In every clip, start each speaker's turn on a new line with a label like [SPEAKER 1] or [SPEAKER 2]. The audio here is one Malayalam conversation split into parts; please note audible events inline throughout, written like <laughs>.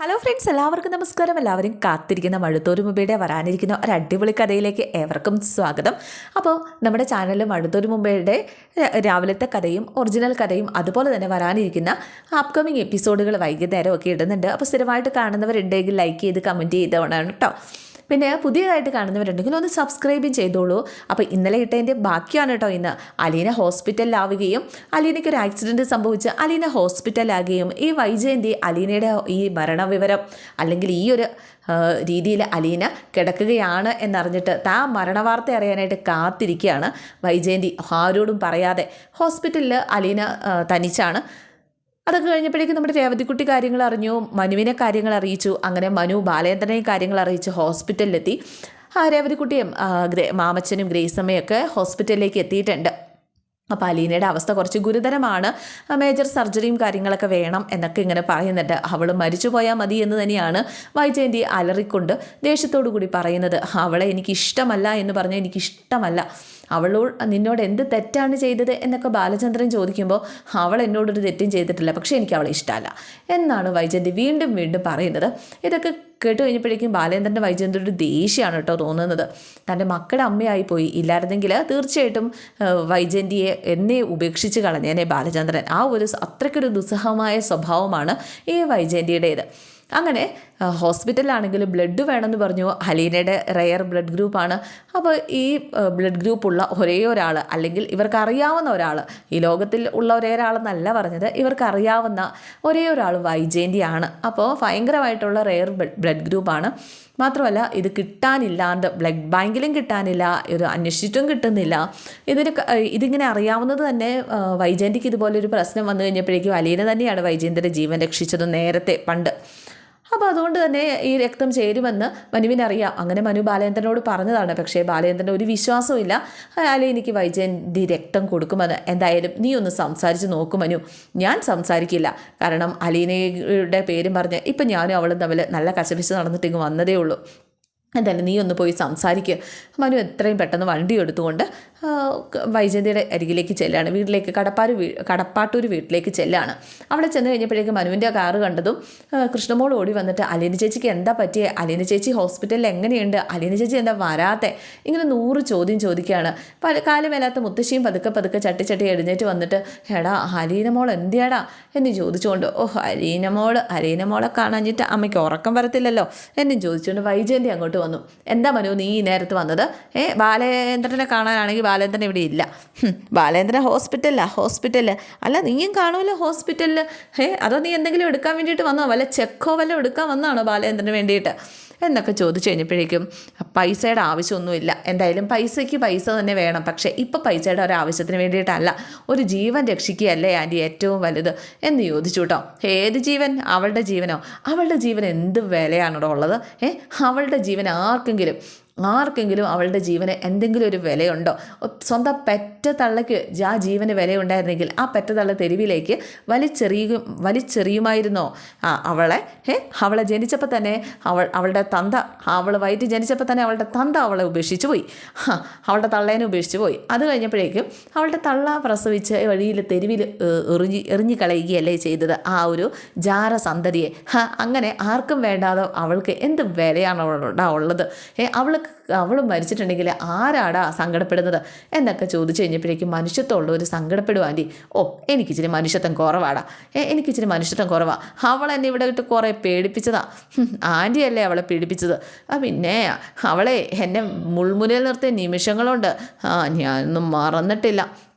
[SPEAKER 1] ഹലോ ഫ്രണ്ട്സ് എല്ലാവർക്കും നമസ്കാരം. എല്ലാവരും കാത്തിരിക്കുന്ന മഴുത്തോരു മുമ്പയുടെ വരാനിരിക്കുന്ന ഒരു അടിപൊളി കഥയിലേക്ക് ഏവർക്കും സ്വാഗതം. അപ്പോൾ നമ്മുടെ ചാനലിൽ മഴുത്തോരു മുമ്പയുടെ രാവിലത്തെ കഥയും ഒറിജിനൽ കഥയും അതുപോലെ തന്നെ വരാനിരിക്കുന്ന അപ്കമിങ് എപ്പിസോഡുകൾ വൈകുന്നേരം ഒക്കെ ഇടുന്നുണ്ട്. അപ്പോൾ സ്ഥിരമായിട്ട് കാണുന്നവരുണ്ടെങ്കിൽ ലൈക്ക് ചെയ്ത് കമന്റ് ചെയ്തോണം കേട്ടോ. പിന്നെ പുതിയതായിട്ട് കാണുന്നവരുണ്ടെങ്കിൽ ഒന്ന് സബ്സ്ക്രൈബും ചെയ്തോളൂ. അപ്പോൾ ഇന്നലെ ഇട്ടതിന്റെ ബാക്കിയാണ് കേട്ടോ ഇന്ന്. അലീന ഹോസ്പിറ്റലിലാവുകയും അലീനയ്ക്ക് ഒരു ആക്സിഡന്റ് സംഭവിച്ച് അലീന ഹോസ്പിറ്റലാകുകയും ഈ വൈജയന്തി അലീനയുടെ ഈ മരണവിവരം അല്ലെങ്കിൽ ഈ ഒരു രീതിയിൽ അലീന കിടക്കുകയാണ് എന്നറിഞ്ഞിട്ട് താ മരണവാർത്ത അറിയാനായിട്ട് കാത്തിരിക്കുകയാണ് വൈജയന്തി. ആരോടും പറയാതെ. ഹോസ്പിറ്റലിൽ അലീന തനിച്ചാണ്. അതൊക്കെ കഴിഞ്ഞപ്പോഴേക്കും നമ്മുടെ രേവതിക്കുട്ടി കാര്യങ്ങൾ അറിഞ്ഞു മനുവിനെ കാര്യങ്ങൾ അറിയിച്ചു അങ്ങനെ മനു ബാലേന്ദ്രനെയും കാര്യങ്ങൾ അറിയിച്ച് ഹോസ്പിറ്റലിലെത്തി. ആ രേവതിക്കുട്ടിയും മാമച്ചനും ഗ്രേസമ്മയും ഒക്കെ ഹോസ്പിറ്റലിലേക്ക് എത്തിയിട്ടുണ്ട്. അപ്പോൾ അലീനയുടെ അവസ്ഥ കുറച്ച് ഗുരുതരമാണ്. മേജർ സർജറിയും കാര്യങ്ങളൊക്കെ വേണം എന്നൊക്കെ ഇങ്ങനെ പറയുന്നുണ്ട്. അവൾ മരിച്ചു പോയാൽ മതി എന്ന് തന്നെയാണ് വൈജയന്തി അലറിക്കൊണ്ട് ദേഷ്യത്തോടു കൂടി പറയുന്നത്. അവളെ എനിക്ക് ഇഷ്ടമല്ല എന്ന് പറഞ്ഞാൽ എനിക്ക് അവളോട് നിന്നോട് എന്ത് തെറ്റാണ് ചെയ്തത്? എന്നൊക്കെ ബാലചന്ദ്രൻ ചോദിക്കുമ്പോൾ അവൾ എന്നോടൊരു തെറ്റും ചെയ്തിട്ടില്ല പക്ഷേ എനിക്ക് അവളെ ഇഷ്ടമല്ല എന്നാണ് വൈജയന്തി വീണ്ടും വീണ്ടും പറയുന്നത്. ഇതൊക്കെ കേട്ട് കഴിഞ്ഞപ്പോഴേക്കും ബാലേന്ദ്രന്റെ വൈജയന്തിയുടെ ദേഷ്യമാണ് കേട്ടോ തോന്നുന്നത്. തന്റെ മക്കളുടെ അമ്മയായി പോയി. ഇല്ലായിരുന്നെങ്കിൽ തീർച്ചയായിട്ടും വൈജയന്തിയെ എന്നെ ഉപേക്ഷിച്ച് കളഞ്ഞേനെ ബാലചന്ദ്രൻ. ആ ഒരു അത്രയ്ക്കൊരു ദുസ്സഹമായ സ്വഭാവമാണ് ഈ വൈജയന്തിയുടേത്. അങ്ങനെ ആ, ഹോസ്പിറ്റലിലാണെങ്കിൽ ബ്ലഡ് വേണമെന്ന് പറഞ്ഞു. ഹലീനയുടെ റെയർ ബ്ലഡ് ഗ്രൂപ്പാണ് അപ്പോൾ ഈ ബ്ലഡ് ഗ്രൂപ്പുള്ള ഒരേ ഒരാൾ അല്ലെങ്കിൽ ഇവർക്ക് അറിയാവുന്ന ഒരാൾ ഈ ലോകത്തിൽ ഉള്ള ഒരേ ഒരാളെന്നല്ല പറഞ്ഞത് ഇവർക്ക് അറിയാവുന്ന ഒരേ ഒരാൾ വൈജയന്തിയാണ്. അപ്പോൾ ഭയങ്കരമായിട്ടുള്ള റെയർ ബ്ലഡ് ഗ്രൂപ്പാണ് മാത്രമല്ല ഇത് കിട്ടാനില്ലാണ്ട് ബ്ലഡ് ബാങ്കിലും കിട്ടാനില്ല ഇത് അന്വേഷിച്ചിട്ടും കിട്ടുന്നില്ല. ഇതിന് ഇതിങ്ങനെ അറിയാവുന്നത് തന്നെ വൈജയന്തിക്ക് ഇതുപോലൊരു പ്രശ്നം വന്നു കഴിഞ്ഞപ്പോഴേക്കും അലീന തന്നെയാണ് വൈജയന്തിന്റെ ജീവൻ രക്ഷിച്ചത് നേരത്തെ പണ്ട്. അപ്പോൾ അതുകൊണ്ട് തന്നെ ഈ രക്തം ചേരുമെന്ന് മനുവിനറിയാം. അങ്ങനെ മനു ബാലേന്ദ്രനോട് പറഞ്ഞതാണ്. പക്ഷേ ബാലേന്ദ്രന് ഒരു വിശ്വാസവും ഇല്ല അയാളെ എനിക്ക് വൈജയന്റെ രക്തം കൊടുക്കുമെന്ന് എന്തായാലും നീ ഒന്ന് സംസാരിച്ച് നോക്കും മനു. ഞാൻ സംസാരിക്കില്ല. കാരണം അലീനയുടെ പേരും പറഞ്ഞ് ഇപ്പം ഞാനും അവളും തമ്മിൽ നല്ല കശപിശ നടന്നിട്ട് ഇങ്ങ് വന്നതേ ഉള്ളൂ. എന്തായാലും നീ ഒന്ന് പോയി സംസാരിക്കുക മനു എത്രയും പെട്ടെന്ന് വണ്ടി എടുത്തുകൊണ്ട് വൈജന്തിയുടെ അരികിലേക്ക് ചെല്ലാണ്. വീട്ടിലേക്ക് കടപ്പാരു കടപ്പാട്ടൂർ വീട്ടിലേക്ക് ചെല്ലാണ്. അവിടെ ചെന്ന് കഴിഞ്ഞപ്പോഴേക്കും മനുവിന്റെ കാറ് കണ്ടതും കൃഷ്ണമോൾ ഓടി വന്നിട്ട് അലീന ചേച്ചിക്ക് എന്താ പറ്റിയേ? അലീന ചേച്ചി ഹോസ്പിറ്റലിൽ എങ്ങനെയുണ്ട്? അലീന ചേച്ചി എന്താ വരാത്തെ? ഇങ്ങനെ നൂറ് ചോദ്യം ചോദിക്കുകയാണ്. പല കാലമേലാത്ത മുത്തശ്ശിയും പതുക്കെ പതുക്കെ ചട്ടി ചട്ടി എഴുന്നേറ്റ് വന്നിട്ട് എടാ അലീന മോൾ എന്തിയാടാ? എന്ന് ചോദിച്ചുകൊണ്ട് ഓഹ് അലീന മോൾ അലീന മോളെ കാണാഞ്ഞിട്ട് അമ്മയ്ക്ക് ഉറക്കം വരത്തില്ലല്ലോ? എന്നും ചോദിച്ചുകൊണ്ട് വൈജയന്തി അങ്ങോട്ട് വന്നു. എന്താ മനു നീ ഈ നേരത്ത് വന്നത്? ഏ ബാലേന്ദ്രനെ കാണാനാണെങ്കിൽ ബാലേന്ദ്രൻ ഇവിടെ ഇല്ല. ബാലേന്ദ്രൻ ഹോസ്പിറ്റലാണ് ഹോസ്പിറ്റലിൽ അല്ല നീയും കാണുമല്ലോ ഹോസ്പിറ്റലിൽ ഏ അതോ നീ എന്തെങ്കിലും എടുക്കാൻ വേണ്ടിയിട്ട് വന്നോ? വല്ല ചെക്കോ വല്ല എടുക്കാൻ വന്നാണോ ബാലേന്ദ്രന് വേണ്ടിയിട്ട്? എന്നൊക്കെ ചോദിച്ചു കഴിഞ്ഞപ്പോഴേക്കും പൈസയുടെ ആവശ്യമൊന്നുമില്ല. എന്തായാലും പൈസയ്ക്ക് പൈസ തന്നെ വേണം. പക്ഷേ ഇപ്പോൾ പൈസയുടെ ഒരു ആവശ്യത്തിന് വേണ്ടിയിട്ടല്ല. ഒരു ജീവൻ രക്ഷിക്കുകയല്ലേ ആന്റി ഏറ്റവും വലുത്? എന്ന് ചോദിച്ചു കേട്ടോ. ഏത് ജീവൻ? അവളുടെ ജീവനോ? അവളുടെ ജീവൻ എന്ത് വിലയാണോ ഉള്ളത്? ഏ? അവളുടെ ജീവൻ ആർക്കെങ്കിലും ആർക്കെങ്കിലും അവളുടെ ജീവന് എന്തെങ്കിലും ഒരു വിലയുണ്ടോ? സ്വന്തം പെറ്റ തള്ളയ്ക്ക് ആ ജീവന് വിലയുണ്ടായിരുന്നെങ്കിൽ ആ പെറ്റ തള്ള തെരുവിലേക്ക് വലിച്ചെറിയുക വലിച്ചെറിയുമായിരുന്നോ? ആ അവളെ ഏ അവളെ ജനിച്ചപ്പോൾ തന്നെ അവൾ അവളുടെ തന്ത അവൾ വയറ്റ് ജനിച്ചപ്പോൾ തന്നെ അവളുടെ തന്ത അവളെ ഉപേക്ഷിച്ച് പോയി. അവളുടെ തള്ളേനെ ഉപേക്ഷിച്ച് പോയി. അത് കഴിഞ്ഞപ്പോഴേക്കും അവളുടെ തള്ള പ്രസവിച്ച് വഴിയിൽ തെരുവിൽ എറിഞ്ഞ് കളയുകയല്ലേ ചെയ്തത്. ആ ഒരു ജാര സന്തതിയെ. അങ്ങനെ ആർക്കും വേണ്ടാതെ അവൾക്ക് എന്ത് വിലയാണ് അവളുടെ ഉള്ളത്? ഏ അവൾക്ക് അവൾ മരിച്ചിട്ടുണ്ടെങ്കിൽ ആരാടാ സങ്കടപ്പെടുന്നത്? എന്നൊക്കെ ചോദിച്ചു കഴിഞ്ഞപ്പോഴേക്കും മനുഷ്യത്വമുള്ള ഒരു സങ്കടപ്പെടുവാന്റെ ഓ എനിക്കിച്ചിരി മനുഷ്യത്വം കുറവാടാ. എനിക്കിച്ചിരി മനുഷ്യത്വം കുറവാ. അവൾ എന്നെ ഇവിടെ വിട്ട് കുറേ പേടിപ്പിച്ചതാ. ആന്റിയല്ലേ അവളെ പേടിപ്പിച്ചത് ആ പിന്നെ അവളെ എന്നെ മുൾമുനയിൽ നിർത്തിയ നിമിഷങ്ങളുണ്ട്. ആ ഞാനൊന്നും മറന്നിട്ടില്ല.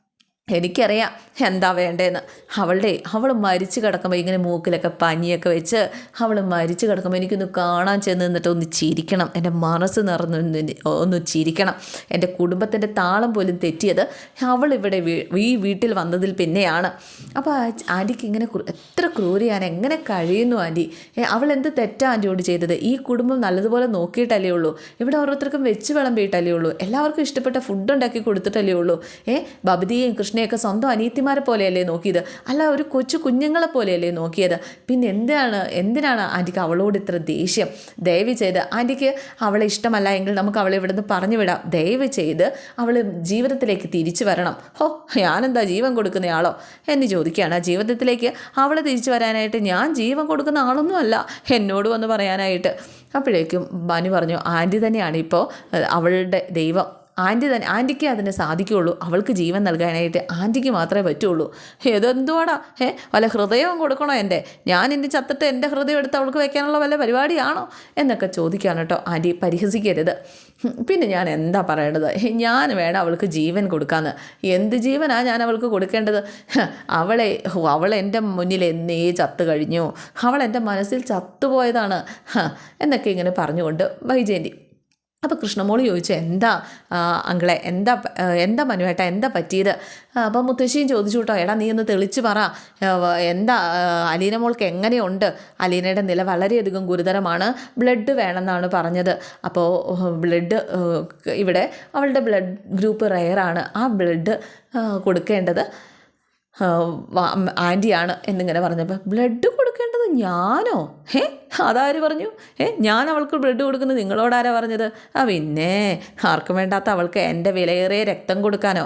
[SPEAKER 1] എനിക്കറിയാം എന്താ വേണ്ടതെന്ന് അവളുടെ അവൾ മരിച്ചു കിടക്കുമ്പോൾ ഇങ്ങനെ മൂക്കിലൊക്കെ പനിയൊക്കെ വെച്ച് അവൾ മരിച്ചു കിടക്കുമ്പോൾ എനിക്കൊന്ന് കാണാൻ ചെന്ന് നിന്നിട്ട് ഒന്ന് ചിരിക്കണം. എന്റെ മനസ്സ് നിറഞ്ഞു ഒന്ന് ചിരിക്കണം. എന്റെ കുടുംബത്തിന്റെ താളം പോലും തെറ്റിയത് അവൾ ഇവിടെ ഈ വീട്ടിൽ വന്നതിൽ പിന്നെയാണ്. അപ്പോൾ ആന്റിക്ക് ഇങ്ങനെ എത്ര ക്രൂരിയാണ് എങ്ങനെ കഴിയുന്നു ആന്റി? അവൾ എന്ത് തെറ്റാണ് ആന്റിയോട് ചെയ്തത്? ഈ കുടുംബം നല്ലതുപോലെ നോക്കിയിട്ടല്ലേ ഉള്ളൂ? ഇവിടെ ഓരോരുത്തർക്കും വെച്ച് വിളമ്പിയിട്ടല്ലേ ഉള്ളൂ? എല്ലാവർക്കും ഇഷ്ടപ്പെട്ട ഫുഡ് ഉണ്ടാക്കി കൊടുത്തിട്ടല്ലേ ഉള്ളൂ? ഏ ബബിതിയെയും കൃഷ്ണ കൃഷ്ണയൊക്കെ സ്വന്തം അനിയത്തിമാരെ പോലെയല്ലേ നോക്കിയത്? അല്ല ഒരു കൊച്ചു കുഞ്ഞുങ്ങളെ പോലെയല്ലേ നോക്കിയത്? പിന്നെ എന്താണ് എന്തിനാണ് ആന്റിക്ക് അവളോട് ഇത്ര ദേഷ്യം? ദയവ് ചെയ്ത് ആന്റിക്ക് അവളെ ഇഷ്ടമല്ല എങ്കിൽ നമുക്ക് അവളെ ഇവിടുന്ന് പറഞ്ഞു വിടാം. ദയവ് ചെയ്ത് അവൾ ജീവിതത്തിലേക്ക് തിരിച്ചു വരണം. ഹോ ഞാനെന്താ ജീവൻ കൊടുക്കുന്നയാളോ എന്ന് ചോദിക്കുകയാണ്. ജീവിതത്തിലേക്ക് അവളെ തിരിച്ചു വരാനായിട്ട് ഞാൻ ജീവൻ കൊടുക്കുന്ന ആളൊന്നും അല്ല. എന്നോട് വന്ന് പറയാനായിട്ട്. അപ്പോഴേക്കും ബാനു പറഞ്ഞു ആന്റി തന്നെയാണ് ഇപ്പോൾ അവളുടെ ദൈവം. ആന്റി തന്നെ ആന്റിക്കേ അതിന് സാധിക്കുകയുള്ളൂ. അവൾക്ക് ജീവൻ നൽകാനായിട്ട് ആന്റിക്ക് മാത്രമേ പറ്റുള്ളൂ. ഏതെന്തുവാടാ ഏ വല്ല ഹൃദയവും കൊടുക്കണോ എന്റെ? ഞാൻ ഇനി ചത്തിട്ട് എന്റെ ഹൃദയം എടുത്ത് അവൾക്ക് വയ്ക്കാനുള്ള വല്ല പരിപാടിയാണോ? എന്നൊക്കെ ചോദിക്കുകയാണ് കേട്ടോ ആന്റി പരിഹസിക്കരുത്. പിന്നെ ഞാൻ എന്താ പറയേണ്ടത്? ഞാൻ വേണം അവൾക്ക് ജീവൻ കൊടുക്കാന്ന്. എന്ത് ജീവനാണ് ഞാൻ അവൾക്ക് കൊടുക്കേണ്ടത്? അവളെ അവൾ എന്റെ മുന്നിൽ എന്നേ ചത്തു കഴിഞ്ഞു. അവൾ എന്റെ മനസ്സിൽ ചത്തുപോയതാണ് എന്നൊക്കെ ഇങ്ങനെ പറഞ്ഞുകൊണ്ട് വൈജയന്തി അപ്പോൾ കൃഷ്ണമോൾ ചോദിച്ചു എന്താ അങ്കളെ എന്താ എന്താ മനുവേട്ട എന്താ പറ്റിയത്? അപ്പോൾ മുത്തശ്ശിയും ചോദിച്ചു കേട്ടോ എടാ നീ ഒന്ന് തെളിച്ച് പറ എന്താ അലീന മോൾക്ക് എങ്ങനെയുണ്ട്? അലീനയുടെ നില വളരെയധികം ഗുരുതരമാണ് ബ്ലഡ് വേണമെന്നാണ് പറഞ്ഞത്. അപ്പോൾ ബ്ലഡ് ഇവിടെ അവളുടെ ബ്ലഡ് ഗ്രൂപ്പ് റയറാണ് ആ ബ്ലഡ് കൊടുക്കേണ്ടത് ആന്റിയാണ് എന്നിങ്ങനെ പറഞ്ഞപ്പോൾ ബ്ലഡ് കൊടുക്കേണ്ടത് ഞാനോ? ഏ അതാര് പറഞ്ഞു? ഏ ഞാൻ അവൾക്ക് ബ്രെഡ് കൊടുക്കുന്നത് നിങ്ങളോടാരാ പറഞ്ഞത്? ആ പിന്നെ ആർക്കും വേണ്ടാത്ത അവൾക്ക് എന്റെ വിലയേറിയ രക്തം കൊടുക്കാനോ.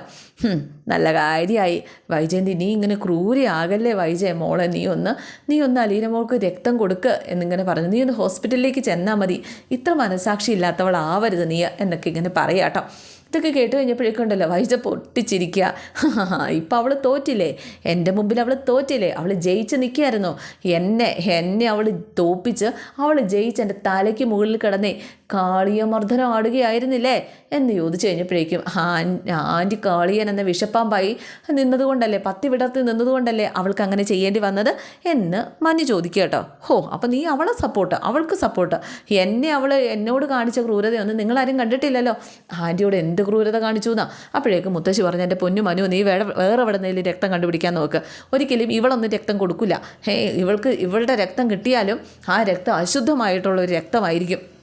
[SPEAKER 1] നല്ല കാര്യമായി വൈജയന്തി നീ ഇങ്ങനെ ക്രൂരിയാകല്ലേ വൈജയ? മോളെ നീ ഒന്ന് നീ ഒന്ന് അലീന മോൾക്ക് രക്തം കൊടുക്ക് എന്നിങ്ങനെ പറഞ്ഞു. നീ ഒന്ന് ഹോസ്പിറ്റലിലേക്ക് ചെന്നാൽ മതി. ഇത്ര മനസാക്ഷി ഇല്ലാത്തവൾ ആവരുത് നീ എന്നൊക്കെ ഇങ്ങനെ പറയാട്ടോ. ഇതൊക്കെ കേട്ട് കഴിഞ്ഞപ്പോഴേക്കും ഉണ്ടല്ലോ വൈജ പൊട്ടിച്ചിരിക്കുക. <laughs> ഇപ്പം അവൾ തോറ്റില്ലേ? എന്റെ മുമ്പിൽ അവൾ തോറ്റില്ലേ? അവൾ ജയിച്ച് നിൽക്കുകയായിരുന്നു. എന്നെ എന്നെ അവൾ തോപ്പിച്ച് അവൾ ജയിച്ച് എന്റെ തലയ്ക്ക് മുകളിൽ കിടന്നേ. കാളിയമർദ്ദനം ആടുകയായിരുന്നില്ലേ എന്ന് ചോദിച്ചു കഴിഞ്ഞപ്പോഴേക്കും ആൻ- ആന്റി കാളിയൻ എന്ന വിഷപ്പാമ്പായി നിന്നതുകൊണ്ടല്ലേ പത്തി വിടർത്തി നിന്നതുകൊണ്ടല്ലേ അവൾക്ക് അങ്ങനെ ചെയ്യേണ്ടി വന്നത്? എന്ന് മഞ്ഞു ചോദിക്കുക കേട്ടോ. ഹോ അപ്പം നീ അവളെ സപ്പോർട്ട് അവൾക്ക് സപ്പോർട്ട് എന്നെ അവൾ എന്നോട് കാണിച്ച ക്രൂരതയൊന്നും നിങ്ങളാരും കണ്ടിട്ടില്ലല്ലോ. ആന്റിയോട് എന്ത് ക്രൂരത കാണിച്ചു എന്നാ അപ്പോഴേക്കും മുത്തശ്ശി പറഞ്ഞു എന്റെ പൊന്നു മനു നീ വേറെ വേറെ എവിടെ നിന്നെങ്കിലും രക്തം കണ്ടുപിടിക്കാൻ നോക്ക്. ഒരിക്കലും ഇവളൊന്നും രക്തം കൊടുക്കില്ല ഹേ ഇവൾക്ക് ഇവളുടെ രക്തം കിട്ടിയാലും ആ രക്തം അശുദ്ധമായിട്ടുള്ള ഒരു രക്തമായിരിക്കും.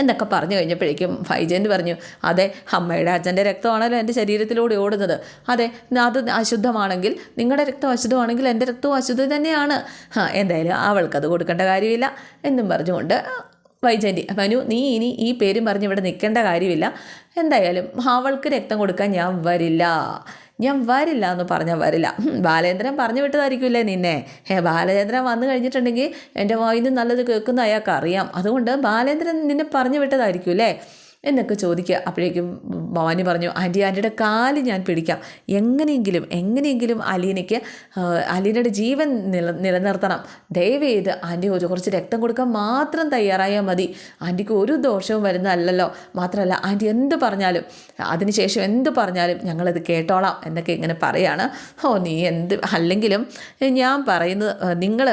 [SPEAKER 1] എന്നൊക്കെ പറഞ്ഞു കഴിഞ്ഞപ്പോഴേക്കും ഫൈജന്റ് പറഞ്ഞു അതെ അമ്മയുടെ അച്ഛന്റെ രക്തമാണല്ലോ എന്റെ ശരീരത്തിലൂടെ ഓടുന്നത്. അതെ അത് അശുദ്ധമാണെങ്കിൽ നിങ്ങളുടെ രക്തം അശുദ്ധമാണെങ്കിൽ എന്റെ രക്തവും അശുദ്ധം തന്നെയാണ്. എന്തായാലും അവൾക്കത് കൊടുക്കേണ്ട കാര്യമില്ല എന്നും പറഞ്ഞുകൊണ്ട് വൈജയന്തി മനു നീ ഇനി ഈ പേരും പറഞ്ഞ് ഇവിടെ നിൽക്കേണ്ട കാര്യമില്ല. എന്തായാലും അവൾക്ക് രക്തം കൊടുക്കാൻ ഞാൻ വരില്ല. ഞാൻ വരില്ല എന്ന് പറഞ്ഞാൽ വരില്ല. ബാലേന്ദ്രൻ പറഞ്ഞു വിട്ടതായിരിക്കില്ലേ നിന്നെ? ഹേ ബാലചന്ദ്രൻ വന്നു കഴിഞ്ഞിട്ടുണ്ടെങ്കിൽ എന്റെ വായിന്ന് നല്ലത് കേൾക്കുന്ന അയാൾക്ക് അറിയാം അതുകൊണ്ട് ബാലേന്ദ്രൻ നിന്നെ പറഞ്ഞു വിട്ടതായിരിക്കും അല്ലേ എന്നൊക്കെ ചോദിക്കുക. അപ്പോഴേക്കും ഭവാനി പറഞ്ഞു ആന്റി ആന്റിയുടെ കാൽ ഞാൻ പിടിക്കാം. എങ്ങനെയെങ്കിലും എങ്ങനെയെങ്കിലും അലീനയ്ക്ക് അലീനയുടെ ജീവൻ നില നിലനിർത്തണം. ദയവ് ചെയ്ത് ആന്റി ഒരു കുറച്ച് രക്തം കൊടുക്കാൻ മാത്രം തയ്യാറായാൽ മതി. ആന്റിക്ക് ഒരു ദോഷവും വരുന്നതല്ലല്ലോ. മാത്രമല്ല ആന്റി എന്ത് പറഞ്ഞാലും അതിനുശേഷം എന്ത് പറഞ്ഞാലും ഞങ്ങളത് കേട്ടോളാം എന്നൊക്കെ ഇങ്ങനെ പറയാണ്. ഓ നീ എന്ത് അല്ലെങ്കിലും ഞാൻ പറയുന്നത് നിങ്ങൾ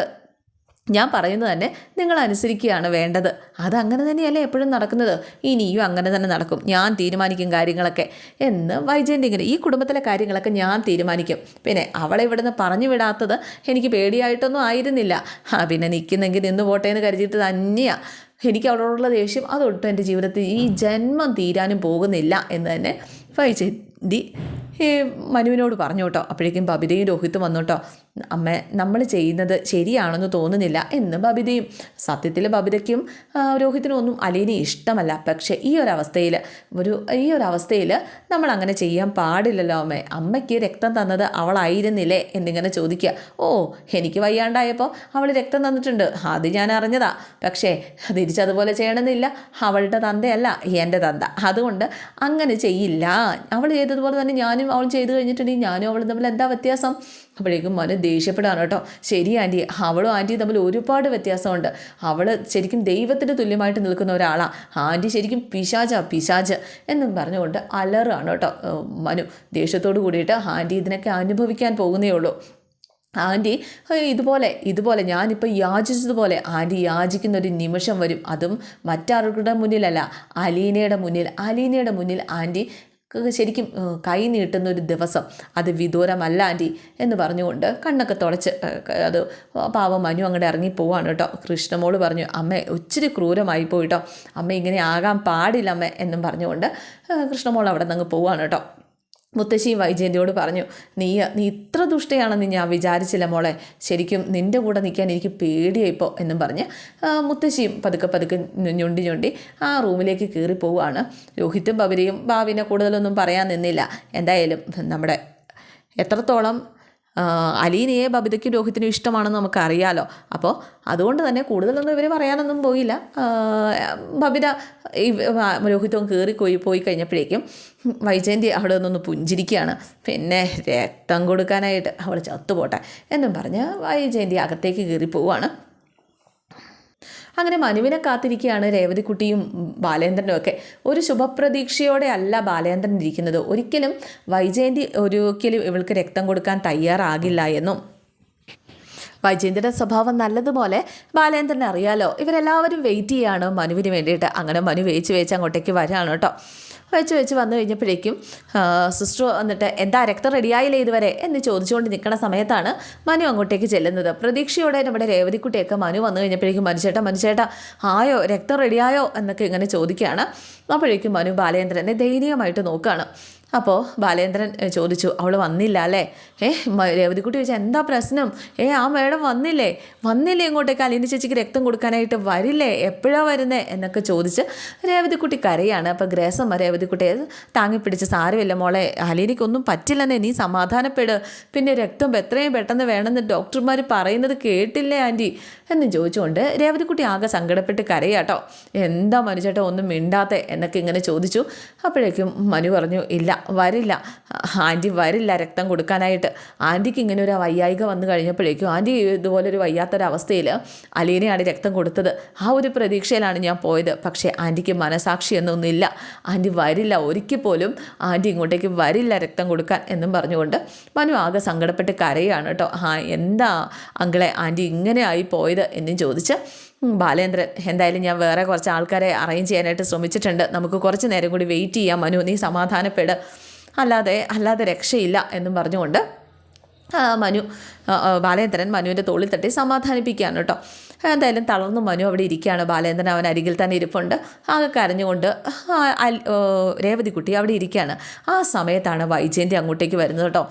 [SPEAKER 1] ഞാൻ പറയുന്നത് തന്നെ നിങ്ങൾ അനുസരിക്കുകയാണ് വേണ്ടത്. അത് അങ്ങനെ തന്നെയല്ലേ എപ്പോഴും നടക്കുന്നത്? ഇനിയും അങ്ങനെ തന്നെ നടക്കും. ഞാൻ തീരുമാനിക്കും കാര്യങ്ങളൊക്കെ എന്ന് വൈജയന്റെ ഇങ്ങനെ ഈ കുടുംബത്തിലെ കാര്യങ്ങളൊക്കെ ഞാൻ തീരുമാനിക്കും. പിന്നെ അവളെ ഇവിടുന്ന് പറഞ്ഞു വിടാത്തത് എനിക്ക് പേടിയായിട്ടൊന്നും ആയിരുന്നില്ല. ആ പിന്നെ നിൽക്കുന്നെങ്കിൽ നിന്ന് പോട്ടെ എന്ന് കരുതിയിട്ട് തന്നെയാണ് എനിക്ക് അവളോടുള്ള ദേഷ്യം അതൊട്ടും എന്റെ ജീവിതത്തിൽ ഈ ജന്മം തീരാനും പോകുന്നില്ല എന്ന് തന്നെ വൈജയന്തി ഈ മനുവിനോട് പറഞ്ഞു കേട്ടോ. അപ്പോഴേക്കും ബബിതയും രോഹിത്തും വന്നു കേട്ടോ. അമ്മ നമ്മൾ ചെയ്യുന്നത് ശരിയാണെന്ന് തോന്നുന്നില്ല എന്ന് ബബിതയും. സത്യത്തിൽ ബബിതയ്ക്കും രോഹിത്തിനും ഒന്നും അലീനെ ഇഷ്ടമല്ല. പക്ഷേ ഈ ഒരു അവസ്ഥയിൽ ഒരു ഈ ഒരു അവസ്ഥയിൽ നമ്മൾ അങ്ങനെ ചെയ്യാൻ പാടില്ലല്ലോ അമ്മേ. അമ്മയ്ക്ക് രക്തം തന്നത് അവളായിരുന്നില്ലേ എന്നിങ്ങനെ ചോദിക്കുക. ഓ എനിക്ക് വയ്യാണ്ടായപ്പോൾ അവൾ രക്തം തന്നിട്ടുണ്ട്. അത് ഞാൻ അറിഞ്ഞതാ. പക്ഷേ തിരിച്ചതുപോലെ ചെയ്യണമെന്നില്ല. അവളുടെ തന്തയല്ല എന്റെ തന്ത. അതുകൊണ്ട് അങ്ങനെ ചെയ്യില്ല. അവൾ ചെയ്തതുപോലെ തന്നെ ഞാനും അവൾ ചെയ്തു കഴിഞ്ഞിട്ടുണ്ടെങ്കിൽ ഞാനും അവളും തമ്മിൽ എന്താ വ്യത്യാസം? അപ്പോഴേക്കും മോനെ ദേഷ്യപ്പെടാണ് കേട്ടോ. ശരി ആന്റി അവളും ആന്റിയും തമ്മിൽ ഒരുപാട് വ്യത്യാസമുണ്ട്. അവൾ ശരിക്കും ദൈവത്തിന് തുല്യമായിട്ട് നിൽക്കുന്ന ഒരാളാണ് ആന്റി ശരിക്കും പിശാചാ പിശാജ് എന്നും പറഞ്ഞുകൊണ്ട് അലറാണ് കേട്ടോ മനു. ദേഷ്യത്തോട് കൂടിയിട്ട് ആന്റി ഇതിനൊക്കെ അനുഭവിക്കാൻ പോകുന്നേ ഉള്ളൂ. ആന്റി ഇതുപോലെ ഇതുപോലെ ഞാനിപ്പോൾ യാചിച്ചതുപോലെ ആന്റി യാചിക്കുന്ന ഒരു നിമിഷം വരും. അതും മറ്റാരുടെ മുന്നിലല്ല അലീനയുടെ മുന്നിൽ. അലീനയുടെ മുന്നിൽ ആന്റി ശരിക്കും കൈ നീട്ടുന്ന ഒരു ദിവസം. അത് വിദൂരമല്ല ആന്റി എന്ന് പറഞ്ഞുകൊണ്ട് കണ്ണൊക്കെ തുടച്ച് ഏഹ്, അത് പാവം മനു അങ്ങോട്ട് ഇറങ്ങിപ്പോവാണ് കേട്ടോ. കൃഷ്ണമോൾ പറഞ്ഞു അമ്മ ഒത്തിരി ക്രൂരമായി പോയിട്ടോ അമ്മ ഇങ്ങനെ ആകാൻ പാടില്ല അമ്മ എന്നും പറഞ്ഞുകൊണ്ട് കൃഷ്ണമോൾ അവിടെ നിന്ന് അങ്ങ് പോവാണ് കേട്ടോ. മുത്തശ്ശിയും വൈജയന്തിയോട് പറഞ്ഞു നീ നീ ഇത്ര ദുഷ്ടയാണെന്ന് ഞാൻ വിചാരിച്ചില്ല മോളെ. ശരിക്കും നിന്റെ കൂടെ നിൽക്കാൻ എനിക്ക് പേടിയായിപ്പോൾ എന്നും പറഞ്ഞ് മുത്തശ്ശിയും പതുക്കെ പതുക്കെ ഞൊണ്ടി ഞൊണ്ടി ആ റൂമിലേക്ക് കയറി പോവുകയാണ്. രോഹിത്തും ബബരിയും ഭാവിനെ കൂടുതലൊന്നും പറയാൻ നിന്നില്ല. എന്തായാലും നമ്മുടെ എത്രത്തോളം അലീനയെ ബബിതയ്ക്കും രോഹിത്തിനും ഇഷ്ടമാണെന്ന് നമുക്കറിയാലോ. അപ്പോൾ അതുകൊണ്ട് തന്നെ കൂടുതലൊന്നും ഇവർ പറയാനൊന്നും പോയില്ല. ബബിത രോഹിത്തും കയറി പോയി പോയി കഴിഞ്ഞപ്പോഴേക്കും വൈജയന്തി അവിടെ നിന്നൊന്ന് പുഞ്ചിരിക്കുകയാണ്. പിന്നെ രക്തം കൊടുക്കാനായിട്ട് അവൾ ചത്തുപോട്ടെ എന്നും പറഞ്ഞ് വൈജയന്തി അകത്തേക്ക് കയറി പോവുകയാണ് അങ്ങനെ മനുവിനെ കാത്തിരിക്കുകയാണ് രേവതിക്കുട്ടിയും ബാലേന്ദ്രനും ഒക്കെ. ഒരു ശുഭപ്രതീക്ഷയോടെ അല്ല ബാലേന്ദ്രൻ ഇരിക്കുന്നത്. ഒരിക്കലും വൈജയന്തി ഒരിക്കലും ഇവൾക്ക് രക്തം കൊടുക്കാൻ തയ്യാറാകില്ല എന്നും. വൈജയന്തിയുടെ സ്വഭാവം നല്ലതുപോലെ ബാലേന്ദ്രൻ അറിയാലോ. ഇവരെല്ലാവരും വെയിറ്റ് ചെയ്യാണ് മനുവിന് വേണ്ടിയിട്ട്. അങ്ങനെ മനു വേച്ച് വേച്ച് അങ്ങോട്ടേക്ക് വരാണ് കേട്ടോ. വെച്ച് വെച്ച് വന്നു കഴിഞ്ഞപ്പോഴേക്കും സിസ്റ്റർ വന്നിട്ട് എന്താ രക്തം റെഡിയായില്ലേ ഇതുവരെ എന്ന് ചോദിച്ചുകൊണ്ട് നിൽക്കുന്ന സമയത്താണ് മനു അങ്ങോട്ടേക്ക് ചെല്ലുന്നത്. പ്രതീക്ഷയോടെ നമ്മുടെ രേവതിക്കുട്ടിയൊക്കെ മനു വന്നു കഴിഞ്ഞപ്പോഴേക്കും മനുചേട്ടാ മനുചേട്ടാ ആയോ രക്തം റെഡിയായോ എന്നൊക്കെ ഇങ്ങനെ ചോദിക്കുകയാണ്. അപ്പോഴേക്കും മനു ബാലേന്ദ്രനെ ദയനീയമായിട്ട് നോക്കുകയാണ്. അപ്പോൾ ബാലേന്ദ്രൻ ചോദിച്ചു അവൾ വന്നില്ല അല്ലേ? ഏ രേവതിക്കുട്ടി ചോദിച്ചാൽ എന്താ പ്രശ്നം? ഏ ആ മേഡം വന്നില്ലേ? വന്നില്ലേ ഇങ്ങോട്ടേക്ക്? അലീന ചേച്ചിക്ക് രക്തം കൊടുക്കാനായിട്ട് വരില്ലേ? എപ്പോഴാ വരുന്നേ? എന്നൊക്കെ ചോദിച്ച് രേവതിക്കുട്ടി കരയാണ്. അപ്പോൾ ഗ്രേസമ്മ രേവതിക്കുട്ടിയെ താങ്ങിപ്പിടിച്ച് സാരമില്ല മോളെ. അലീനയ്ക്കൊന്നും പറ്റില്ലെന്നേ നീ സമാധാനപ്പെട്. പിന്നെ രക്തം എത്രയും പെട്ടെന്ന് വേണമെന്ന് ഡോക്ടർമാർ പറയുന്നത് കേട്ടില്ലേ ആന്റി എന്ന് ചോദിച്ചുകൊണ്ട് രേവതിക്കുട്ടി ആകെ സങ്കടപ്പെട്ട് കരയാട്ടോ. എന്താ മനുചേട്ടാ ഒന്നും മിണ്ടാത്തെ? എന്നൊക്കെ ഇങ്ങനെ ചോദിച്ചു. അപ്പോഴേക്കും മനു പറഞ്ഞു ഇല്ല വരില്ല. ആന്റി വരില്ല രക്തം കൊടുക്കാനായിട്ട്. ആന്റിക്ക് ഇങ്ങനെ ഒരു വയ്യായിക വന്നു കഴിഞ്ഞപ്പോഴേക്കും ആന്റി ഇതുപോലൊരു വയ്യാത്തൊരവസ്ഥയിൽ അലീനയാണ് രക്തം കൊടുത്തത്. ആ ഒരു പ്രതീക്ഷയിലാണ് ഞാൻ പോയത്. പക്ഷേ ആന്റിക്ക് മനസാക്ഷി എന്നൊന്നുമില്ല. ആന്റി വരില്ല. ഒരിക്കൽ പോലും ആന്റി ഇങ്ങോട്ടേക്ക് വരില്ല രക്തം കൊടുക്കാൻ എന്നും പറഞ്ഞുകൊണ്ട് മനു ആകെ സങ്കടപ്പെട്ട് കരയാണ് കേട്ടോ. ആ എന്താ അങ്കളെ ആന്റി ഇങ്ങനെ ആയി പോയത് എന്നും ചോദിച്ച് ബാലേന്ദ്രൻ. എന്തായാലും ഞാൻ വേറെ കുറച്ച് ആൾക്കാരെ അറേഞ്ച് ചെയ്യാനായിട്ട് ശ്രമിച്ചിട്ടുണ്ട്. നമുക്ക് കുറച്ച് നേരം കൂടി വെയിറ്റ് ചെയ്യാം മനു. നീ സമാധാനപ്പെട്. അല്ലാതെ അല്ലാതെ രക്ഷയില്ല എന്നും പറഞ്ഞുകൊണ്ട് മനു ബാലേന്ദ്രൻ മനുവിന്റെ തോളിൽ തട്ടി സമാധാനിപ്പിക്കുകയാണ് കേട്ടോ. എന്തായാലും തളർന്നു മനു അവിടെ ഇരിക്കുകയാണ്. ബാലേന്ദ്രൻ അവൻ അരികിൽ തന്നെ ഇരിപ്പുണ്ട്. ആകെ കരഞ്ഞുകൊണ്ട് രേവതി കുട്ടി രേവതിക്കുട്ടി അവിടെ ഇരിക്കുകയാണ്. ആ സമയത്താണ് വൈജയന്തി അങ്ങോട്ടേക്ക് വരുന്നത് കേട്ടോ.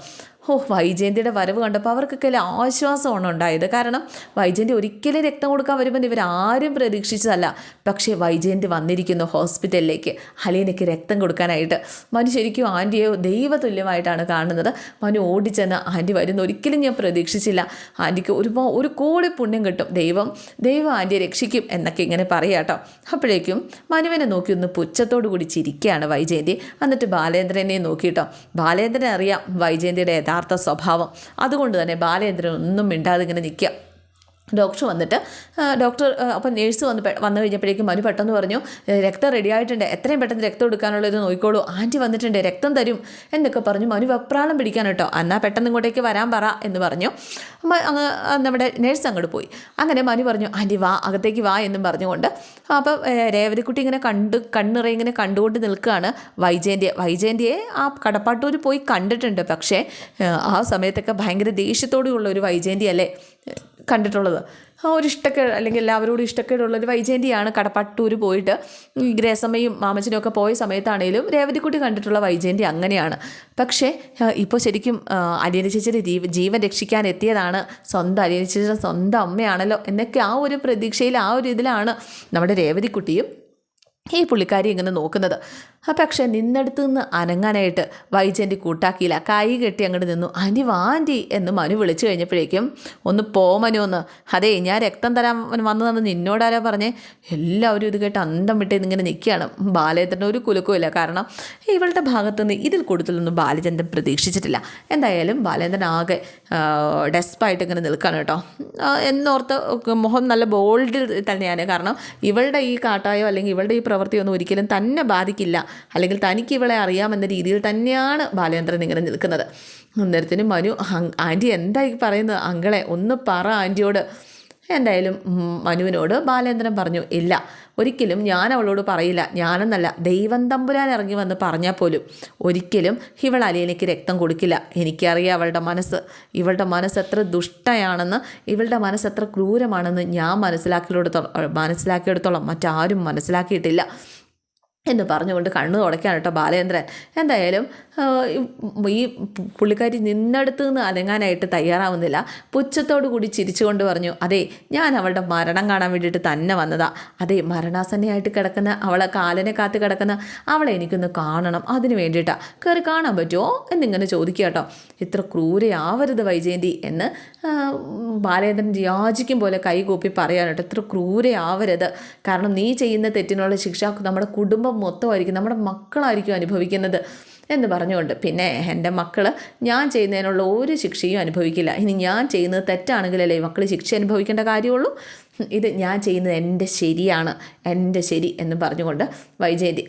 [SPEAKER 1] ഓ വൈജയന്തിയുടെ വരവ് കണ്ടപ്പോൾ അവർക്കൊക്കെ ആശ്വാസമാണ് ഉണ്ടായത്. കാരണം വൈജയന്തി ഒരിക്കലും രക്തം കൊടുക്കാൻ വരുമ്പോൾ ഇവരാരും പ്രതീക്ഷിച്ചതല്ല. പക്ഷേ വൈജയന്തി വന്നിരിക്കുന്നു ഹോസ്പിറ്റലിലേക്ക്. ഹലീനയ്ക്ക് രക്തം കൊടുക്കാനായിട്ട്. മനു ശരിക്കും ആന്റിയെ ദൈവതുല്യമായിട്ടാണ് കാണുന്നത്. മനു ഓടിച്ചെന്ന് ആന്റി വരുന്ന. ഒരിക്കലും ഞാൻ പ്രതീക്ഷിച്ചില്ല. ആന്റിക്ക് ഒരുപാട് ഒരു കോടി പുണ്യം കിട്ടും. ദൈവം ദൈവം ആന്റിയെ രക്ഷിക്കും എന്നൊക്കെ ഇങ്ങനെ പറയാട്ടോ അപ്പോഴേക്കും മനുവിനെ നോക്കി ഒന്ന് പുച്ഛത്തോടു കൂടി ചിരിക്കുകയാണ് വൈജയന്തി. എന്നിട്ട് ബാലേന്ദ്രനെ നോക്കിയിട്ടോ ബാലേന്ദ്രനെ അറിയാം വൈജയന്തിയുടെ യഥാർത്ഥ സ്വഭാവം. അതുകൊണ്ട് തന്നെ ബാലേന്ദ്രൻ ഒന്നും മിണ്ടാതെ ഇങ്ങനെ നിൽക്കുക. ഡോക്ടർ വന്നിട്ട് ഡോക്ടർ അപ്പം നേഴ്സ് വന്ന് വന്നു കഴിഞ്ഞപ്പോഴേക്കും മനു പെട്ടെന്ന് പറഞ്ഞു രക്തം റെഡി ആയിട്ടുണ്ട്. എത്രയും പെട്ടെന്ന് രക്തം എടുക്കാനുള്ള ഇത് നോക്കിക്കോളൂ. ആന്റി വന്നിട്ടുണ്ട്. രക്തം തരും. എന്നൊക്കെ പറഞ്ഞു മനു വെപ്രാളം പിടിക്കാൻ കേട്ടോ. എന്നാൽ പെട്ടെന്ന് ഇങ്ങോട്ടേക്ക് വരാൻ പറ എന്ന് പറഞ്ഞു. അങ്ങ് നമ്മുടെ നേഴ്സ് അങ്ങോട്ട് പോയി. അങ്ങനെ മനു പറഞ്ഞു ആന്റി വാ അകത്തേക്ക് വാ എന്നും പറഞ്ഞുകൊണ്ട്. അപ്പം രേവതിക്കുട്ടി ഇങ്ങനെ കണ്ട് കണ്ണിറ ഇങ്ങനെ കണ്ടുകൊണ്ട് നിൽക്കുകയാണ് വൈജയന്തിയെ. വൈജയന്തിയെ ആ കടപ്പാട്ടൂർ പോയി കണ്ടിട്ടുണ്ട്. പക്ഷേ ആ സമയത്തൊക്കെ ഭയങ്കര ദേഷ്യത്തോടെയുള്ള ഒരു വൈജയന്തി അല്ലേ കണ്ടിട്ടുള്ളത്. ആ ഒരു ഇഷ്ടക്കേട് അല്ലെങ്കിൽ എല്ലാവരോടും ഇഷ്ടക്കേടുള്ള ഒരു വൈജയന്തിയാണ് കടപ്പട്ടൂർ പോയിട്ട്. ഈ ഗ്രേസമ്മയും മാമച്ചനും ഒക്കെ പോയ സമയത്താണേലും രേവതിക്കുട്ടി കണ്ടിട്ടുള്ള വൈജയന്തി അങ്ങനെയാണ്. പക്ഷേ ഇപ്പോൾ ശരിക്കും ജീവ ജീവൻ രക്ഷിക്കാൻ എത്തിയതാണ്. സ്വന്തം ചേച്ചിയുടെ സ്വന്തം അമ്മയാണല്ലോ എന്നൊക്കെ ആ ഒരു പ്രതീക്ഷയിൽ ആ ഒരു ഇതിലാണ് നമ്മുടെ രേവതിക്കുട്ടിയും ഈ പുള്ളിക്കാരി ഇങ്ങനെ നോക്കുന്നത്. പക്ഷെ നിന്നെടുത്ത് നിന്ന് അനങ്ങാനായിട്ട് വൈജയന്തി കൂട്ടാക്കിയില്ല. കൈ കെട്ടി അങ്ങോട്ട് നിന്നു. അനി വാന്റി എന്ന് മനു വിളിച്ചു കഴിഞ്ഞപ്പോഴേക്കും ഒന്ന് പോ മനു ഒന്ന്. അതേ ഞാൻ രക്തം തരാൻ വന്നതെന്ന് നിന്നോടാരാ പറഞ്ഞേ? എല്ലാവരും ഇത് കേട്ട് അന്തം വിട്ട് ഇങ്ങനെ നിൽക്കുകയാണ്. ബാലചന്ദ്രൻ ഒരു കുലുക്കുമില്ല കാരണം ഇവളുടെ ഭാഗത്തുനിന്ന് ഇതിൽ കൂടുതലൊന്നും ബാലചന്ദ്രൻ പ്രതീക്ഷിച്ചിട്ടില്ല. എന്തായാലും ബാലചന്ദ്രൻ ആകെ ഡെസ്പായിട്ട് ഇങ്ങനെ നിൽക്കുകയാണ് കേട്ടോ. എന്നോർത്ത് മുഖം നല്ല ബോൾഡിൽ തന്നെയാണ്. കാരണം ഇവളുടെ ഈ കാട്ടായോ അല്ലെങ്കിൽ ഇവളുടെ ഈ പ്രവൃത്തിയൊന്നും ഒരിക്കലും തന്നെ ബാധിക്കില്ല. അല്ലെങ്കിൽ തനിക്ക് ഇവളെ അറിയാമെന്ന രീതിയിൽ തന്നെയാണ് ബാലേന്ദ്രൻ ഇങ്ങനെ നിൽക്കുന്നത്. അന്നേരത്തിന് മനു "അങ്- ആന്റി എന്തായി പറയുന്നത്? അങ്കളെ ഒന്ന് പറ ആന്റിയോട്. എന്തായാലും മനുവിനോട് ബാലേന്ദ്രൻ പറഞ്ഞു ഇല്ല ഒരിക്കലും ഞാൻ അവളോട് പറയില്ല. ഞാനെന്നല്ല ദൈവം തമ്പുരാൻ ഇറങ്ങി വന്ന് പറഞ്ഞാൽ പോലും ഒരിക്കലും ഇവൾ അലിയനയ്ക്ക് രക്തം കൊടുക്കില്ല. എനിക്കറിയാം അവളുടെ മനസ്സ് ഇവളുടെ മനസ്സ് എത്ര ദുഷ്ടയാണെന്ന് ഇവളുടെ മനസ്സ് എത്ര ക്രൂരമാണെന്ന് ഞാൻ മനസ്സിലാക്കിയെടുത്തോളം മനസ്സിലാക്കിയെടുത്തോളം മറ്റാരും മനസ്സിലാക്കിയിട്ടില്ല. എന്ന് പറഞ്ഞുകൊണ്ട് കണ്ണു തുടയ്ക്കാണ് കേട്ടോ ബാലേന്ദ്രൻ. എന്തായാലും ഈ പുള്ളിക്കാരി നിന്നടുത്ത് നിന്ന് അനങ്ങാനായിട്ട് തയ്യാറാവുന്നില്ല. പുച്ഛത്തോടു കൂടി ചിരിച്ചുകൊണ്ട് പറഞ്ഞു അതെ ഞാൻ അവളുടെ മരണം കാണാൻ വേണ്ടിയിട്ട് തന്നെ വന്നതാ. അതെ മരണാസന്നയായിട്ട് കിടക്കുന്ന അവളെ കാലനെ കാത്ത് കിടക്കുന്ന അവളെ എനിക്കൊന്ന് കാണണം. അതിന് വേണ്ടിയിട്ടാണ് കയറി കാണാൻ പറ്റുമോ എന്നിങ്ങനെ ചോദിക്കുക കേട്ടോ. ഇത്ര ക്രൂരയാവരുത് വൈജയന്തി എന്ന് ബാലേന്ദ്രൻ യാചിക്കും പോലെ കൈകൂപ്പി പറയാൻ ഇത്ര ക്രൂരയാവരുത്. കാരണം നീ ചെയ്യുന്ന തെറ്റിനുള്ള ശിക്ഷ നമ്മുടെ കുടുംബം മൊത്തമായിരിക്കും നമ്മുടെ മക്കളായിരിക്കും അനുഭവിക്കുന്നത് എന്ന് പറഞ്ഞുകൊണ്ട്. പിന്നെ എന്റെ മക്കൾ ഞാൻ ചെയ്യുന്നതിനുള്ള ഒരു ശിക്ഷയും അനുഭവിക്കില്ല. ഇനി ഞാൻ ചെയ്യുന്നത് തെറ്റാണെങ്കിലല്ലേ മക്കൾ ശിക്ഷ അനുഭവിക്കേണ്ട കാര്യമുള്ളൂ? ഇത് ഞാൻ ചെയ്യുന്നത് എന്റെ ശരിയാണ് എന്റെ ശരി എന്ന് പറഞ്ഞുകൊണ്ട് വൈജയന്തി.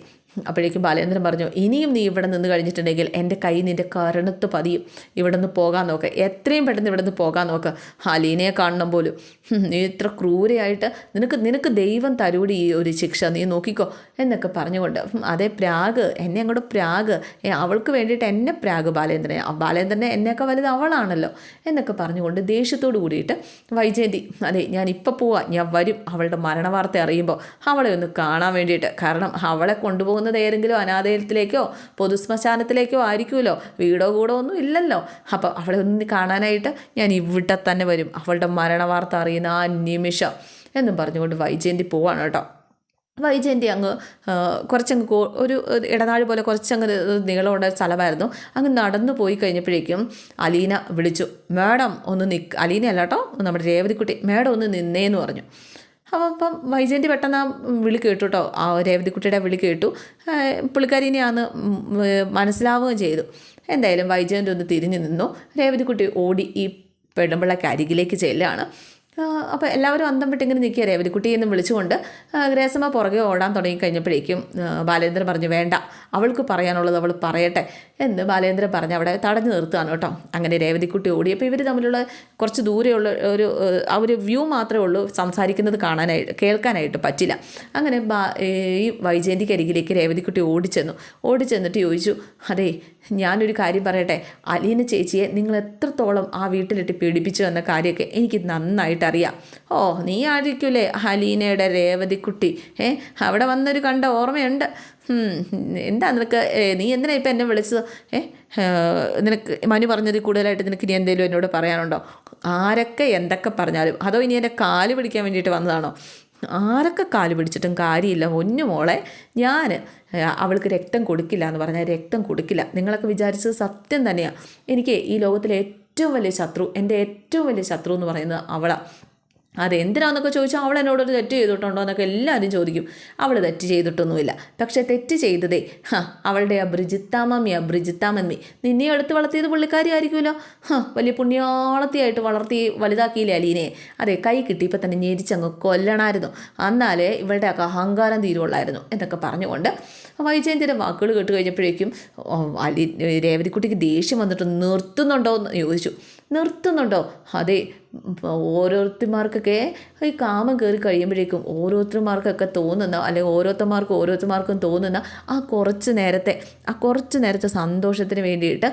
[SPEAKER 1] അപ്പോഴേക്കും ബാലേന്ദ്രൻ പറഞ്ഞു ഇനിയും നീ ഇവിടെ നിന്ന് കഴിഞ്ഞിട്ടുണ്ടെങ്കിൽ എന്റെ കൈ നിന്റെ കരണത്ത് പതിയും. ഇവിടെ നിന്ന് പോകാൻ നോക്ക്. എത്രയും പെട്ടെന്ന് ഇവിടെ നിന്ന് പോകാൻ നോക്ക്. ഹലീനയെ കാണണം പോലും. നീ ഇത്ര ക്രൂരയായിട്ട് നിനക്ക് നിനക്ക് ദൈവം തരൂടി ഈ ഒരു ശിക്ഷ. നീ നോക്കിക്കോ. എന്നൊക്കെ പറഞ്ഞുകൊണ്ട് അതേ പ്രാഗ്. എന്നെ അങ്ങോട്ട് പ്രാഗ്. അവൾക്ക് വേണ്ടിയിട്ട് എന്നെ പ്രാഗ് ബാലേന്ദ്രനെ. ബാലേന്ദ്രനെ എന്നെയൊക്കെ വലുത് അവളാണല്ലോ. എന്നൊക്കെ പറഞ്ഞുകൊണ്ട് ദേഷ്യത്തോടു കൂടിയിട്ട് വൈജയന്തി അതെ ഞാൻ ഇപ്പോൾ പോവാ. ഞാൻ വരും. അവളുടെ മരണവാർത്ത അറിയുമ്പോൾ അവളെ ഒന്ന് കാണാൻ വേണ്ടിയിട്ട്. കാരണം അവളെ കൊണ്ടുപോകുന്നത് ഏതെങ്കിലും അനാഥയത്തിലേക്കോ പൊതുശ്മശാനത്തിലേക്കോ ആയിരിക്കുമല്ലോ. വീടോ കൂടോ ഒന്നും ഇല്ലല്ലോ. അപ്പോൾ അവളെ ഒന്ന് കാണാനായിട്ട് ഞാൻ ഇവിടെ തന്നെ വരും. അവളുടെ മരണവാർത്ത അറിയുന്ന ആ നിമിഷം എന്നും പറഞ്ഞുകൊണ്ട് വൈജയന്തി പോവാണ് കേട്ടോ. വൈജയന്തി അങ്ങ് കുറച്ചങ്ങ് ഒരു ഇടനാഴി പോലെ കുറച്ചങ്ങ് നീളമുള്ള സ്ഥലമായിരുന്നു. അങ്ങ് നടന്നു പോയി കഴിഞ്ഞപ്പോഴേക്കും അലീന വിളിച്ചു മേഡം ഒന്ന് നിക്ക് അലീന അല്ല കേട്ടോ നമ്മുടെ രേവതിക്കുട്ടി. മേഡം ഒന്ന് നിന്നേന്ന് പറഞ്ഞു. അപ്പോൾ അപ്പം വൈജയന്തി പെട്ടെന്ന് ആ വിളി കേട്ടു കേട്ടോ ആ രേവതിക്കുട്ടിയുടെ വിളി കേട്ടു. പുള്ളിക്കാരിനെ പുള്ളിക്കാരിനെയാന്ന് മനസ്സിലാവുകയും ചെയ്തു. എന്തായാലും വൈജയന്തി ഒന്ന് തിരിഞ്ഞു നിന്നു. രേവതിക്കുട്ടി ഓടി ഈ പെടുമ്പിളക്ക് അരികിലേക്ക് ചെല്ലുകയാണ് അപ്പോൾ എല്ലാവരും അന്തം വിട്ടിങ്ങനെ നിൽക്കുക രേവതിക്കുട്ടി എന്ന് വിളിച്ചുകൊണ്ട് ഗ്രേസമ്മ പുറകെ ഓടാൻ തുടങ്ങി കഴിഞ്ഞപ്പോഴേക്കും ബാലേന്ദ്രൻ പറഞ്ഞു വേണ്ട അവൾക്ക് പറയാനുള്ളത് അവൾ പറയട്ടെ എന്ന് ബാലേന്ദ്രൻ പറഞ്ഞ് അവിടെ തടഞ്ഞു നിർത്തുകയാണ് കേട്ടോ. അങ്ങനെ രേവതിക്കുട്ടി ഓടിയപ്പോൾ ഇവർ തമ്മിലുള്ള കുറച്ച് ദൂരെയുള്ള ഒരു ആ ഒരു വ്യൂ മാത്രമേ ഉള്ളൂ. സംസാരിക്കുന്നത് കാണാനായിട്ട് കേൾക്കാനായിട്ട് പറ്റില്ല. അങ്ങനെ ഈ വൈജയന്തിക്ക് അരികിലേക്ക് രേവതിക്കുട്ടി ഓടിച്ചെന്നു. ഓടിച്ചെന്നിട്ട് ചോദിച്ചു അതെ ഞാനൊരു കാര്യം പറയട്ടെ? അലീന ചേച്ചിയെ നിങ്ങൾ എത്രത്തോളം ആ വീട്ടിലിട്ട് പീഡിപ്പിച്ചു എന്ന കാര്യമൊക്കെ എനിക്ക് നന്നായിട്ട് അറിയാം ഓ നീ ആയിരിക്കൂലേ അലീനയുടെ രേവതിക്കുട്ടി. ഏ അവിടെ വന്നൊരു കണ്ട ഓർമ്മയുണ്ട്. എന്താ നിനക്ക്? നീ എന്തിനാ ഇപ്പം എന്നെ വിളിച്ചത്? ഏ, നിനക്ക് മനു പറഞ്ഞതിൽ കൂടുതലായിട്ട് നിനക്ക് ഇനി എന്തെങ്കിലും എന്നോട് പറയാനുണ്ടോ? ആരൊക്കെ എന്തൊക്കെ പറഞ്ഞാലും. അതോ ഇനി എന്റെ കാൽ പിടിക്കാൻ വേണ്ടിയിട്ട് വന്നതാണോ? ആരൊക്കെ കാൽ പിടിച്ചിട്ടും കാര്യമില്ല. ഒന്നു മോളെ ഞാൻ അവൾക്ക് രക്തം കൊടുക്കില്ല എന്ന് പറഞ്ഞാൽ രക്തം കൊടുക്കില്ല. നിങ്ങളൊക്കെ വിചാരിച്ചത് സത്യം തന്നെയാണ് എനിക്ക് ഈ ലോകത്തിലെ ഏറ്റവും വലിയ ശത്രു എന്റെ ഏറ്റവും വലിയ ശത്രു എന്ന് പറയുന്നത് അവളാണ് അതെന്തിനാന്നൊക്കെ ചോദിച്ചാൽ അവൾ എന്നോടൊരു തെറ്റ് ചെയ്തിട്ടുണ്ടോ എന്നൊക്കെ എല്ലാവരും ചോദിക്കും. അവൾ തെറ്റ് ചെയ്തിട്ടൊന്നുമില്ല. പക്ഷേ തെറ്റ് ചെയ്തതേ ഹാ അവളുടെ ആ ബ്രിജിത്താമമ്മി ആ നിന്നെ എടുത്ത് വളർത്തിയത് പുള്ളിക്കാരിയായിരിക്കുമല്ലോ വലിയ പുണ്യാളത്തിയായിട്ട് വളർത്തി വലുതാക്കിയില്ലേ അലീനെ അതെ കൈ കിട്ടിയപ്പോൾ തന്നെ ഞെരിച്ചങ്ങ് കൊല്ലണമായിരുന്നു എന്നാലേ ഇവളുടെ ഒക്കെ അഹങ്കാരം തീരുള്ളായിരുന്നു എന്നൊക്കെ പറഞ്ഞുകൊണ്ട് വൈജയന്തിന്റെ വാക്കുകൾ കേട്ട് കഴിഞ്ഞപ്പോഴേക്കും അലി രേവതിക്കുട്ടിക്ക് ദേഷ്യം വന്നിട്ട് നിർത്തുന്നുണ്ടോ എന്ന് ചോദിച്ചു. നിർത്തുന്നുണ്ടോ? അതെ ഓരോരുത്തർമാർക്കൊക്കെ ഈ കാമം കയറി കഴിയുമ്പോഴേക്കും ഓരോരുത്തർമാർക്കൊക്കെ തോന്നുന്ന അല്ലെങ്കിൽ ഓരോരുത്തർമാർക്കും ഓരോരുത്തർമാർക്കും തോന്നുന്ന ആ കുറച്ച് നേരത്തെ ആ കുറച്ച് നേരത്തെ സന്തോഷത്തിന് വേണ്ടിയിട്ട്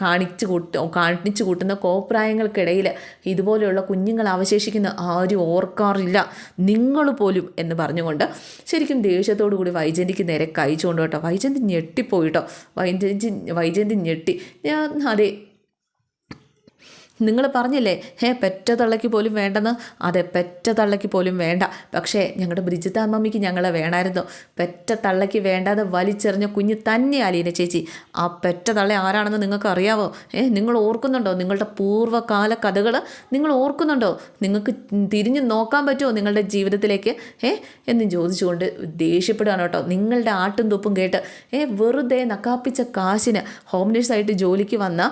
[SPEAKER 1] കാണിച്ചു കൂട്ട കാണിച്ചു കൂട്ടുന്ന കോപ്രായങ്ങൾക്കിടയിൽ ഇതുപോലെയുള്ള കുഞ്ഞുങ്ങൾ അവശേഷിക്കുന്ന ആരും ഓർക്കാറില്ല. നിങ്ങൾ പോലും എന്ന് പറഞ്ഞുകൊണ്ട് ശരിക്കും ദേഷ്യത്തോടു കൂടി വൈജന്തിക്ക് നേരെ കഴിച്ചുകൊണ്ട് കേട്ടോ. വൈജന്തി ഞെട്ടിപ്പോയിട്ടോ വൈജന്തി വൈജന്തി ഞെട്ടി. ഞാൻ അതെ നിങ്ങൾ പറഞ്ഞില്ലേ ഹേ പെറ്റ തള്ളയ്ക്ക് പോലും വേണ്ടെന്ന്? അതെ പെറ്റ തള്ളയ്ക്ക് പോലും വേണ്ട. പക്ഷേ ഞങ്ങളുടെ ബ്രിജിത അമ്മമ്മയ്ക്ക് ഞങ്ങളെ വേണമായിരുന്നു പെറ്റ തള്ളയ്ക്ക് വേണ്ടാതെ വലിച്ചെറിഞ്ഞ കുഞ്ഞ് തന്നെ അലീന ചേച്ചി. ആ പെറ്റ തള്ള ആരാണെന്ന് നിങ്ങൾക്ക് അറിയാവോ ഏ നിങ്ങൾ ഓർക്കുന്നുണ്ടോ നിങ്ങളുടെ പൂർവകാല കഥകൾ നിങ്ങൾ ഓർക്കുന്നുണ്ടോ? നിങ്ങൾക്ക് തിരിഞ്ഞു നോക്കാൻ പറ്റുമോ നിങ്ങളുടെ ജീവിതത്തിലേക്ക്? ഏ എന്ന് ചോദിച്ചുകൊണ്ട് ദേഷ്യപ്പെടുകയാണ് കേട്ടോ. നിങ്ങളുടെ ആട്ടും തുപ്പും കേട്ട് ഏ വെറുതെ നക്കാപ്പിച്ച കാശിന് ഹോം നേഴ്സായിട്ട് ജോലിക്ക് വന്ന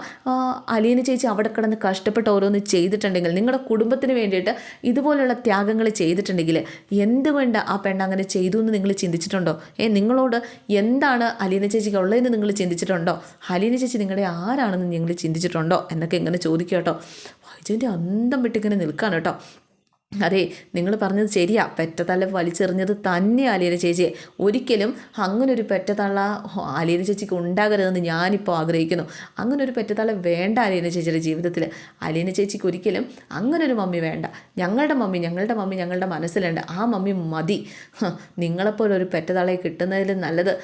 [SPEAKER 1] അലീന ചേച്ചി അവിടെ കിടന്ന് കഷ്ടപ്പെട്ട് ഓരോന്ന് ചെയ്തിട്ടുണ്ടെങ്കിൽ നിങ്ങളുടെ കുടുംബത്തിന് വേണ്ടിയിട്ട് ഇതുപോലുള്ള ത്യാഗങ്ങൾ ചെയ്തിട്ടുണ്ടെങ്കിൽ എന്തുകൊണ്ട് ആ പെണ്ണ് അങ്ങനെ ചെയ്തു എന്ന് നിങ്ങൾ ചിന്തിച്ചിട്ടുണ്ടോ? ഏ നിങ്ങളോട് എന്താണ് അലീന ചേച്ചിക്ക് ഉള്ളതെന്ന് നിങ്ങൾ ചിന്തിച്ചിട്ടുണ്ടോ? അലീന ചേച്ചി നിങ്ങളുടെ ആരാണെന്ന് നിങ്ങൾ ചിന്തിച്ചിട്ടുണ്ടോ? എന്നൊക്കെ ഇങ്ങനെ ചോദിക്കുക കേട്ടോ. വൈജയന്റെ അന്തം വിട്ടിങ്ങനെ നിൽക്കുകയാണ് കേട്ടോ. അതെ നിങ്ങൾ പറഞ്ഞത് ശരിയാ. പെറ്റത്തള്ള വലിച്ചെറിഞ്ഞത് തന്നെ അലീന ചേച്ചിയെ ഒരിക്കലും അങ്ങനൊരു പെറ്റത്തള്ള അലീന ചേച്ചിക്ക് ഉണ്ടാകരുതെന്ന് ഞാനിപ്പോൾ ആഗ്രഹിക്കുന്നു. അങ്ങനൊരു പെറ്റത്തള്ള വേണ്ട അലീന ചേച്ചിയുടെ ജീവിതത്തിൽ അലീന ചേച്ചിക്ക് ഒരിക്കലും അങ്ങനൊരു മമ്മി വേണ്ട. ഞങ്ങളുടെ മമ്മി ഞങ്ങളുടെ മമ്മി ഞങ്ങളുടെ മനസ്സിലുണ്ട്. ആ മമ്മി മതി. നിങ്ങളെപ്പോലൊരു നിങ്ങളെപ്പോലെ ഒരു കിട്ടുന്നതിൽ നല്ലത്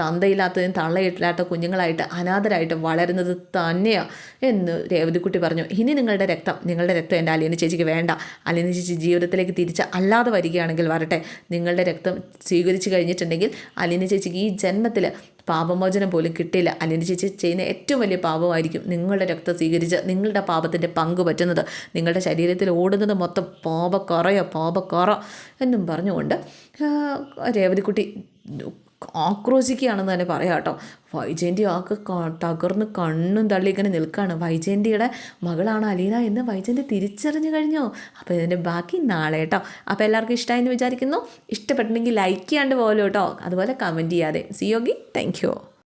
[SPEAKER 1] തന്തയില്ലാത്തതും തള്ളയിട്ടില്ലാത്ത കുഞ്ഞുങ്ങളായിട്ട് അനാഥരായിട്ട് വളരുന്നത് തന്നെയാണ് എന്ന് രേവതിക്കുട്ടി പറഞ്ഞു. ഇനി നിങ്ങളുടെ രക്തം നിങ്ങളുടെ രക്തം എന്റെ അലീന ചേച്ചിക്ക് വേണ്ട. അലീന ചേച്ചി ജീവിതത്തിലേക്ക് തിരിച്ച് അല്ലാതെ വരികയാണെങ്കിൽ വരട്ടെ. നിങ്ങളുടെ രക്തം സ്വീകരിച്ചു കഴിഞ്ഞിട്ടുണ്ടെങ്കിൽ അലീന ചേച്ചിക്ക് ഈ ജന്മത്തിൽ പാപമോചനം പോലും കിട്ടില്ല അലീന ചേച്ചി ചെയ്യുന്ന ഏറ്റവും വലിയ പാപമായിരിക്കും നിങ്ങളുടെ രക്തം സ്വീകരിച്ച് നിങ്ങളുടെ പാപത്തിന്റെ പങ്ക് പറ്റുന്നത്. നിങ്ങളുടെ ശരീരത്തിൽ ഓടുന്നത് മൊത്തം പാപക്കുറയോ പാപക്കുറ എന്നും പറഞ്ഞുകൊണ്ട് രേവതിക്കുട്ടി ആക്രോശിക്കുകയാണെന്ന് തന്നെ പറയാം കേട്ടോ. വൈജയന്തി ആക്ക് തകർന്ന് കണ്ണും തള്ളി ഇങ്ങനെ നിൽക്കുകയാണ്. വൈജയന്തിയുടെ മകളാണ് അലീന എന്ന് വൈജയന്തി തിരിച്ചറിഞ്ഞു കഴിഞ്ഞോ. അപ്പോൾ ഇതിന്റെ ബാക്കി നാളെ കേട്ടോ. അപ്പോൾ എല്ലാവർക്കും ഇഷ്ടമായി എന്ന് വിചാരിക്കുന്നു. ഇഷ്ടപ്പെട്ടിട്ടുണ്ടെങ്കിൽ ലൈക്ക് ചെയ്യാണ്ട് പോലും കേട്ടോ. അതുപോലെ കമന്റ് ചെയ്യാതെ. സി യോഗി താങ്ക്